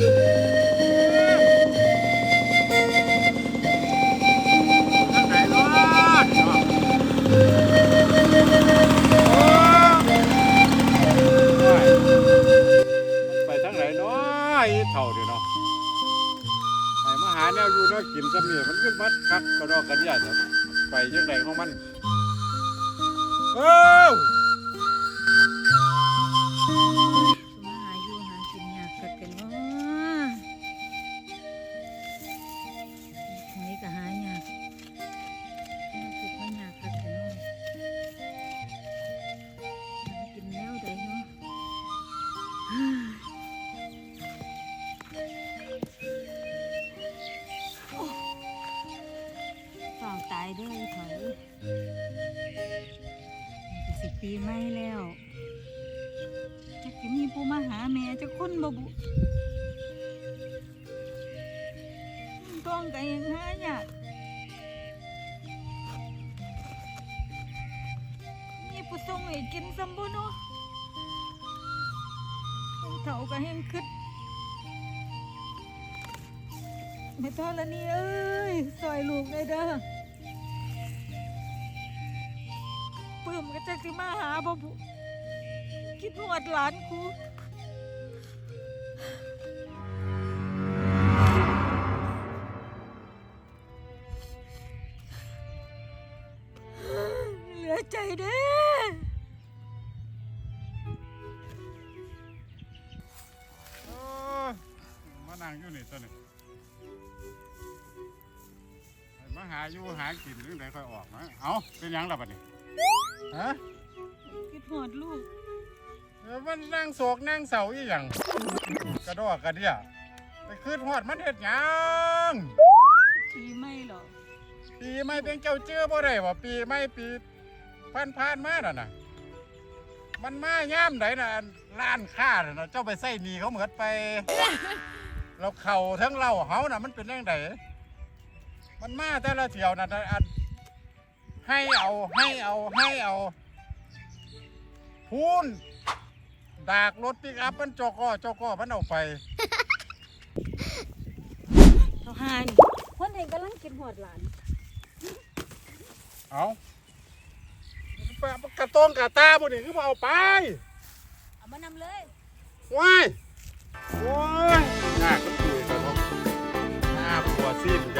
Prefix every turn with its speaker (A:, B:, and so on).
A: ไหนเนาะนี่เนาะโอ้ยไปทางไหนเนาะอีเท่าเดียวเนาะไปมาหาแนวอยู่แนวกินซะนี่มันขึ้นมัดคักกระดอกกระดียดครับไปยังไงของมัน
B: ปีใหม่แล้วจักจะมีผู้มาหาแม่จะคนบ่บุต้องกันยังหาอยากมีผู้ส่งให้กินซ้ำบ่เนาะผู้เฒ่าก็แห้งคึดแม่ทอละนี่เอ้ยซอยลูกเลยเด้อ ปื้มก็จักสิมาหาบ่บุคิดหวดหลานกูเหลือใจเด้
A: โอ้ยมานั่งอยู่นี่ตัวนี้ให้มาหาอยู่หากินหรือไหนค่อยออกมาเอาเป็นหยังล่ะบัดนี้ ฮะ
B: คิดหวดลูก
A: เออมันนั่งโศกนั่งเศร้าอีหยังกระดอกกระเดียไปคืนหอดมันเฮ็ดหยัง
B: ปีไม่หรอก
A: ปีใหม่เป็นเจ้าเจือบ่ได้บ่ปีใหม่ปีผ่านผ่านๆมาน่ะนะมันมาย่ามไหนน่ะร้านค้าน่ะนะเจ้าไปใส่หนีเขาเหมือดไป เราเข่าทั้งเราเฮาน่ะมันเป็นเรื่องใดมันมาแต่ละเที่ยวน่ะนะอัน ให้เอาให้เอาให้เอาพูนดากรถปิกอัพมันจอกอจอกอมันเอาไป
B: เขาหายนคนเห็นกำลังกินหอดหลาน
A: เอาปะกระต้องกระตาบุนี่คือมาเอาไป
B: เอามานำเลย
A: ว้ายโอ้ยหน้าก็ปุ๋ยไปหรอกหน้าปวดซีด